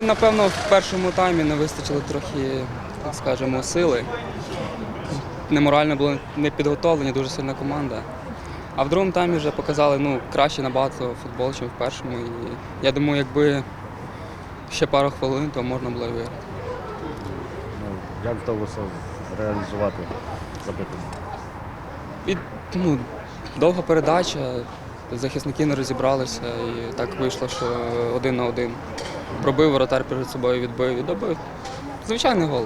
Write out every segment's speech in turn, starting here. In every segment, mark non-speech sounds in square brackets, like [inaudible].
напевно, в першому таймі не вистачило трохи, так скажемо, сили. Неморально було не підготовлені, дуже сильна команда. А в другому таймі вже показали ну, краще набагато футбол, ніж в першому. І я думаю, якби ще пару хвилин, то можна було і виграти. Ну, як вдалося реалізувати забити? І, ну, довга передача, захисники не розібралися, і так вийшло, що один на один. Пробив воротар перед собою, відбив і добив. Звичайний гол.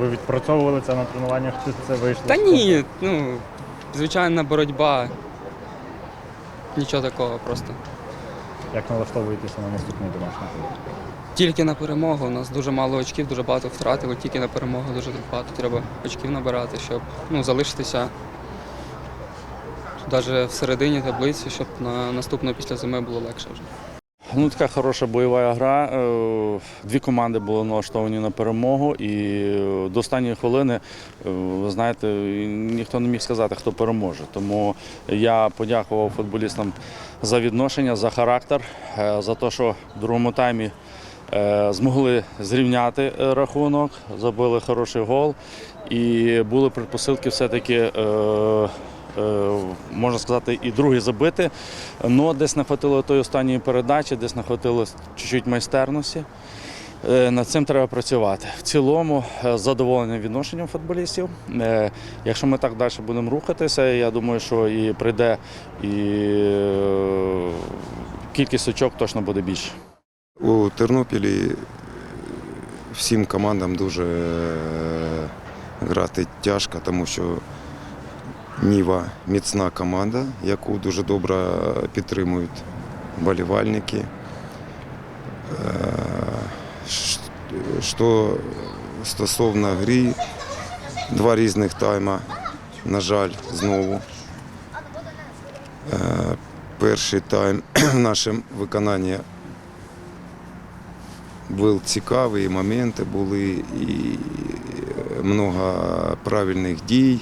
Ви відпрацьовували це на тренуваннях, чи це вийшло? Та ні, ну, звичайна боротьба. Нічого такого просто. Як налаштовуєтеся на наступний домашній тур? Тільки на перемогу. У нас дуже мало очків, дуже багато втратили. Тільки на перемогу дуже багато треба очків набирати, щоб ну, залишитися навіть в середині таблиці, щоб на наступну після зими було легше вже. Ну, така хороша бойова гра. Е, Дві команди були налаштовані на перемогу, і е, до останньої хвилини, е, ви знаєте, ніхто не міг сказати, хто переможе. Тому я подякував футболістам за відношення, за характер, за те, що в другому таймі змогли зрівняти рахунок, забили хороший гол. І були предпосилки все-таки. Е, Можна сказати, і другий забити. Ну, десь не хватило тої останньої передачі, десь не хватило чуть-чуть майстерності. Е, Над цим треба працювати. В цілому е, задоволений відношенням футболістів. Якщо ми так далі будемо рухатися, я думаю, що і прийде і кількість очок точно буде більше. У Тернопілі всім командам дуже грати тяжко, тому що Ніва міцна команда, яку дуже добре підтримують болівальники. Е, Що стосовно гри, два різних тайма, на жаль, знову. Е, Перший тайм [clears throat] в нашому виконанні був цікавий, моменти були, і много правильних дій.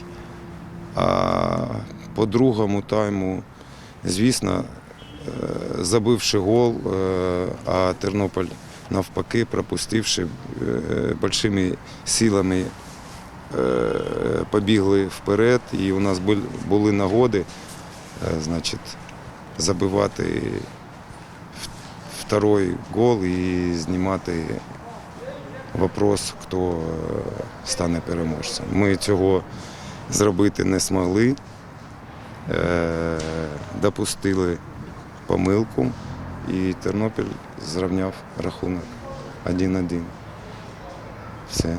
А по другому тайму, звісно, е, забивши гол, е, а Тернопіль навпаки, пропустивши е, большими силами, побігли вперед, і у нас були нагоди значить, забивати второй гол і знімати вопрос, хто стане переможцем. Ми цього зробити не змогли, е, допустили помилку, і Тернопіль зрівняв рахунок 1-1. Все.